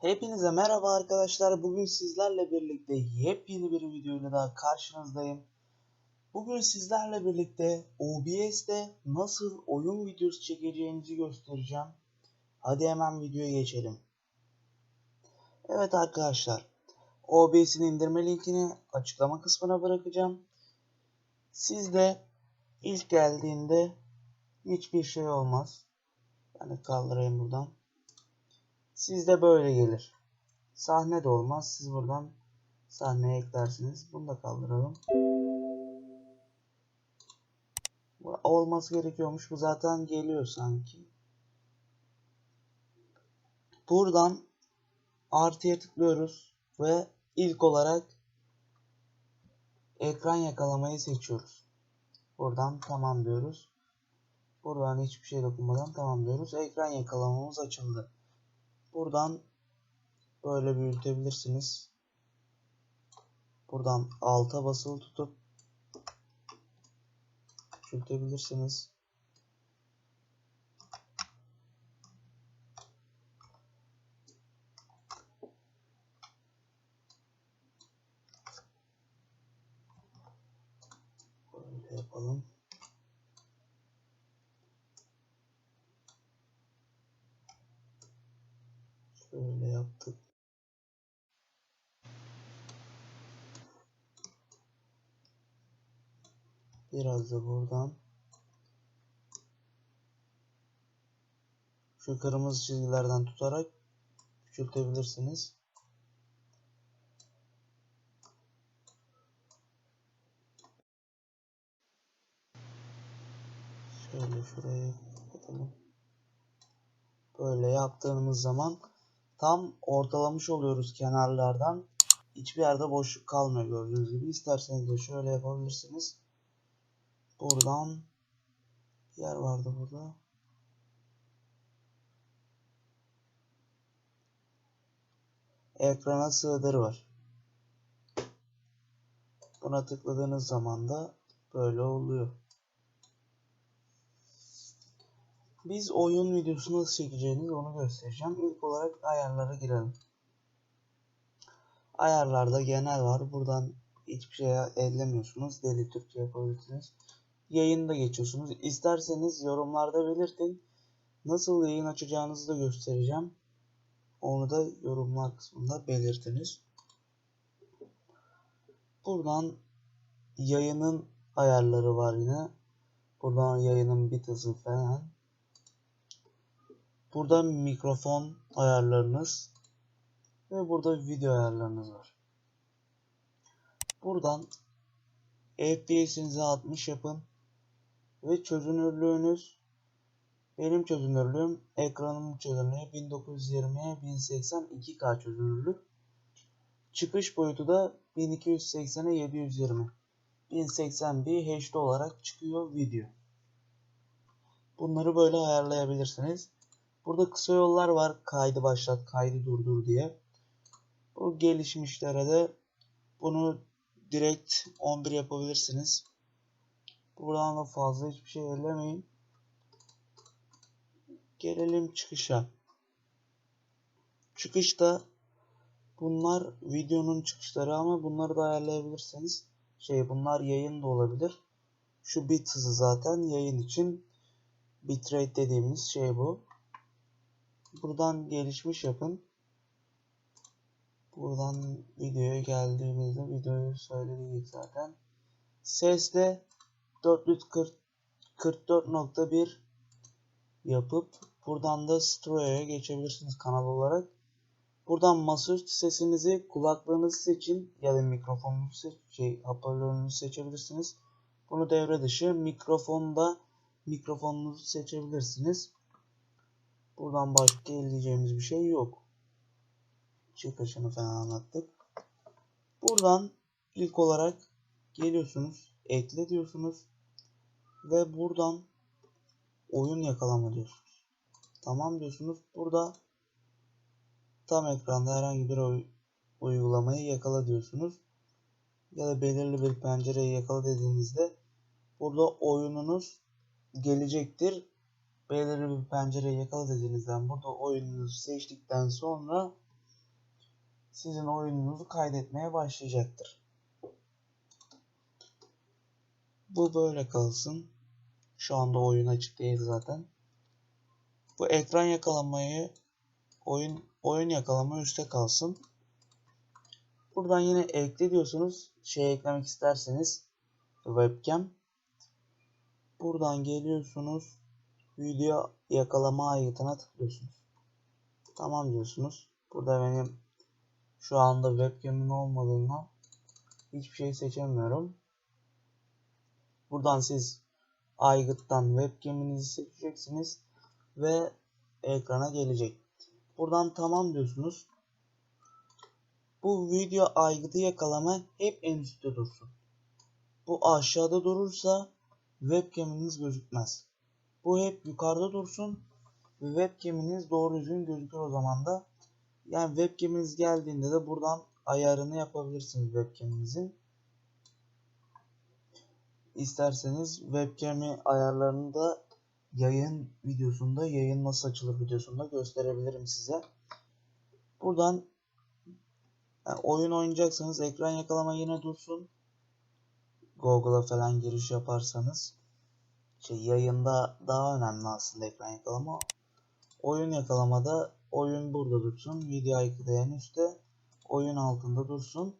Hepinize merhaba arkadaşlar. Bugün sizlerle birlikte yepyeni bir videoyla daha karşınızdayım. Bugün sizlerle birlikte OBS'te nasıl oyun videosu çekeceğinizi göstereceğim. Hadi hemen videoya geçelim. Evet arkadaşlar. OBS'in indirme linkini açıklama kısmına bırakacağım. Siz de ilk geldiğinde hiçbir şey olmaz. Ben de kaldırayım buradan. Sizde böyle gelir. Sahne de olmaz. Siz buradan sahneye eklersiniz. Bunu da kaldıralım. Olması gerekiyormuş. Bu zaten geliyor sanki. Buradan artıya tıklıyoruz ve ilk olarak ekran yakalamayı seçiyoruz. Buradan tamam diyoruz. Buradan hiçbir şey dokunmadan tamam diyoruz. Ekran yakalamamız açıldı. Buradan böyle büyütebilirsiniz. Buradan alta basılı tutup küçültebilirsiniz. Böyle yapalım. Şöyle yaptık. Biraz da buradan. Şu kırmızı çizgilerden tutarak küçültebilirsiniz. Şöyle şuraya kapatalım. Böyle yaptığımız zaman tam ortalamış oluyoruz kenarlardan. Hiçbir yerde boşluk kalmıyor gördüğünüz gibi. İsterseniz de şöyle yapabilirsiniz. Buradan yer vardı burada. Ekrana sığdır var. Buna tıkladığınız zaman da böyle oluyor. Biz oyun videosu nasıl çekeceğimizi onu göstereceğim. İlk olarak ayarlara girelim. Ayarlarda genel var. Buradan hiçbir şey ellemiyorsunuz. Deli Türkçe yapabilirsiniz. Yayında geçiyorsunuz. İsterseniz yorumlarda belirtin. Nasıl yayın açacağınızı da göstereceğim. Onu da yorumlar kısmında belirtiniz. Buradan yayının ayarları var yine. Buradan yayının bit hızı falan. Burada mikrofon ayarlarınız ve burada video ayarlarınız var. Buradan FPS'inizi 60 yapın ve çözünürlüğünüz benim çözünürlüğüm ekranımın çözünürlüğü 1920'ye 1080 2K çözünürlük. Çıkış boyutu da 1280'e 720. 1080 bir HD olarak çıkıyor video. Bunları böyle ayarlayabilirsiniz. Burada kısa yollar var. Kaydı başlat, kaydı durdur diye. Bu gelişmişlere de bunu direkt 11 yapabilirsiniz. Buradan da fazla hiçbir şey ellemeyin. Gelelim çıkışa. Çıkışta bunlar videonun çıkışları ama bunları da ayarlayabilirsiniz. Şey bunlar yayın da olabilir. Şu bit hızı zaten yayın için bitrate dediğimiz şey bu. Buradan gelişmiş yapın. Buradan videoya geldiğimizde videoyu söyledik zaten. Sesle 444.1 yapıp buradan da Stereo'ya geçebilirsiniz kanal olarak. Buradan masaüstü sesinizi kulaklığınızı seçin ya da mikrofonunuzu seç, şey, hoparlörünüzü seçebilirsiniz. Bunu devre dışı mikrofonda mikrofonunuzu seçebilirsiniz. Buradan başka eleyeceğimiz bir şey yok. Çıkışını falan anlattık. Buradan ilk olarak geliyorsunuz. Ekle diyorsunuz. Ve buradan oyun yakalama diyorsunuz. Tamam diyorsunuz. Burada tam ekranda herhangi bir uygulamayı yakala diyorsunuz. Ya da belirli bir pencereyi yakala dediğinizde burada oyununuz gelecektir belirli bir pencereyi yakala dediğinizden burada oyununuzu seçtikten sonra sizin oyununuzu kaydetmeye başlayacaktır. Bu böyle kalsın. Şu anda oyun açık değil zaten. Bu ekran yakalamayı oyun oyun yakalama üstte kalsın. Buradan yine ekle diyorsunuz. Şey eklemek isterseniz webcam. Buradan geliyorsunuz. Video yakalama aygıtına tıklıyorsunuz. Tamam diyorsunuz. Burada benim şu anda webcam'in olmadığından hiçbir şey seçemiyorum. Buradan siz aygıttan webcam'inizi seçeceksiniz ve ekrana gelecek. Buradan tamam diyorsunuz. Bu video aygıtı yakalama hep en üstte dursun. Bu aşağıda durursa webcam'iniz gözükmez. Bu hep yukarıda dursun ve webcam'iniz doğru düzgün gözükür o zaman da. Yani webcam'iniz geldiğinde de buradan ayarını yapabilirsiniz webcam'inizin. İsterseniz webcam'i ayarlarını da yayın videosunda, yayın nasıl açılır videosunda gösterebilirim size. Buradan yani oyun oynayacaksanız ekran yakalama yine dursun. Google'a falan giriş yaparsanız şey yayında daha önemli aslında ekran yakalama. Oyun yakalamada oyun burada dursun. Video aygıtı en üstte. Oyun altında dursun.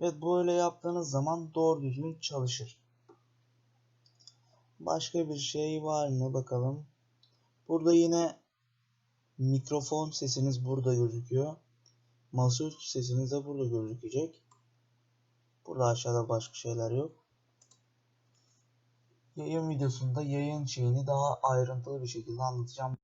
Ve böyle yaptığınız zaman doğru düzgün çalışır. Başka bir şey var mı bakalım. Burada yine mikrofon sesiniz burada gözüküyor. Masaüstü sesiniz de burada gözükecek. Burada aşağıda başka şeyler yok. Yayın videosunda yayın şeyini daha ayrıntılı bir şekilde anlatacağım.